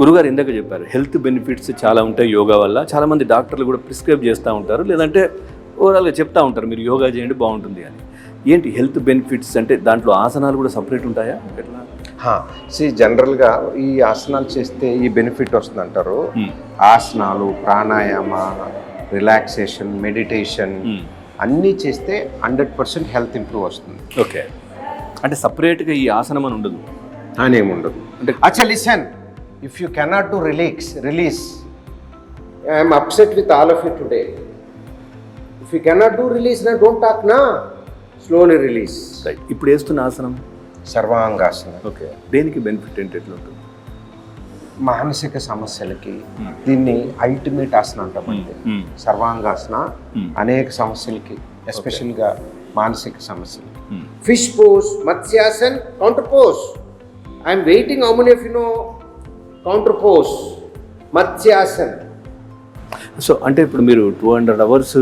గురుగారు ఇందాక చెప్పారు హెల్త్ బెనిఫిట్స్ చాలా ఉంటాయి యోగా వల్ల. చాలా మంది డాక్టర్లు కూడా ప్రిస్క్రైబ్ చేస్తూ ఉంటారు లేదంటే ఓవరాల్గా చెప్తా ఉంటారు మీరు యోగా చేయండి బాగుంటుంది అని. ఏంటి హెల్త్ బెనిఫిట్స్ అంటే దాంట్లో ఆసనాలు కూడా సపరేట్ ఉంటాయా? ఎట్లా? సి జనరల్గా ఈ ఆసనాలు చేస్తే ఈ బెనిఫిట్ వస్తుంది అంటారు. ఆసనాలు ప్రాణాయామ రిలాక్సేషన్ మెడిటేషన్. అన్నీ చేస్తే హండ్రెడ్ పర్సెంట్ హెల్త్ ఇంప్రూవ్ వస్తుంది. ఓకే. అంటే సపరేట్గా ఈ ఆసనం అని ఉండదు? అని ఏమి ఉండదు. అంటే అచ్చా listen if you cannot to relax release I'm upset with all of you today if you cannot do release నా డోంట్ టాక్ నా స్లోలీ రిలీజ్ రైట్ ఇప్పుడు వేస్తున్న ఆసనం? సర్వాంగాసన. ఓకే దేనికి బెనిఫిట్ ఏంటి ఎట్లా ఉంటుంది? మానసిక సమస్యలకి దీన్ని అల్టిమేట్ ఆసన అంటామండి Hmm. సర్వాంగాసన Hmm. అనేక సమస్యలకి ఎస్పెషల్గా మానసిక సమస్యలు Hmm. Fish pose Matsyasan counter pose I'm waiting how many of you know counter pose Matsyasan so అంటే ఇప్పుడు మీరు టూ హండ్రెడ్ అవర్స్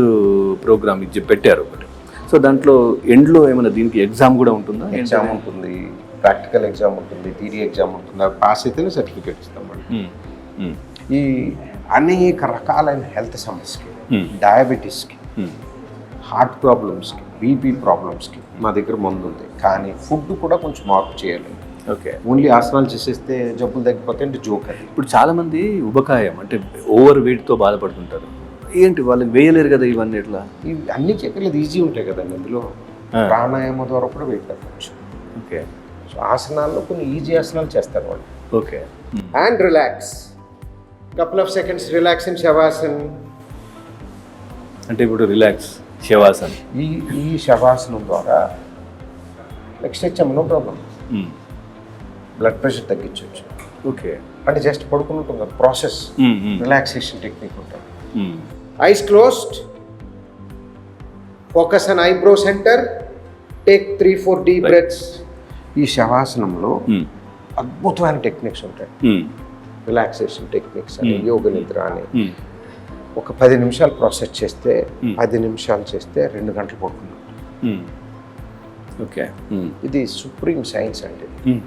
ప్రోగ్రామ్ ఇచ్చి పెట్టారు ఒకటి సో దాంట్లో ఎండ్లో ఏమైనా దీనికి ఎగ్జామ్ కూడా ఉంటుందా ఎగ్జామ్ ఉంటుంది ప్రాక్టికల్ ఎగ్జామ్ ఉంటుంది థియరీ ఎగ్జామ్ ఉంటుంది అది పాస్ అయితేనే సర్టిఫికేట్ ఇస్తాం మనం మ్మ్. మ్మ్. ఈ అనేక రకాలైన హెల్త్ సమస్యకి Hmm. డయాబెటీస్కి. హార్ట్ ప్రాబ్లమ్స్కి బీపీ ప్రాబ్లమ్స్కి మా దగ్గర మందు ఉంది కానీ ఫుడ్ కూడా కొంచెం మార్పు చేయాలి ఓకే ఓన్లీ ఆసనాలు చేసేస్తే జబ్బులు తగ్గిపోతే అంటే జోక్ అది. ఇప్పుడు చాలా మంది ఉబకాయం అంటే ఓవర్ వెయిట్తో బాధపడుతుంటారు. ఏంటి వాళ్ళకి వేయలేరు కదా ఇవన్నీ ఎట్లా? ఇవి అన్ని చెప్పలేదు ఈజీ ఉంటాయి కదండి అందులో. ప్రాణాయామం ద్వారా కూడా వెయిట్ తగ్గచ్చు. ఓకే సో ఆసనాల్లో కొన్ని ఈజీ ఆసనాలు చేస్తారు వాళ్ళు. Okay. And relax couple of seconds relax in Shavasan అంటే ఇప్పుడు రిలాక్స్ శవాసన్ ఈ ఈ శవాసనం ద్వారా నెక్స్ట్ వచ్చాము నో ప్రాబ్లం. బ్లడ్ ప్రెషర్ తగ్గించవచ్చు ఓకే అంటే జస్ట్ పడుకుని ఉంటుంది కదా ప్రాసెస్. రిలాక్సేషన్ టెక్నిక్ ఉంటుంది. Eyes closed focus on eyebrow center take three four Right. Breaths ఈ శవాసనంలో. అద్భుతమైన టెక్నిక్స్ ఉంటాయి. రిలాక్సేషన్ టెక్నిక్స్ అని. యోగ నిద్ర అని. ఒక పది నిమిషాలు ప్రాసెస్ చేస్తే. పది నిమిషాలు చేస్తే రెండు గంటలు పడుకున్నాం. ఓకే. ఇది సుప్రీం సైన్స్ అండి మ్మ్.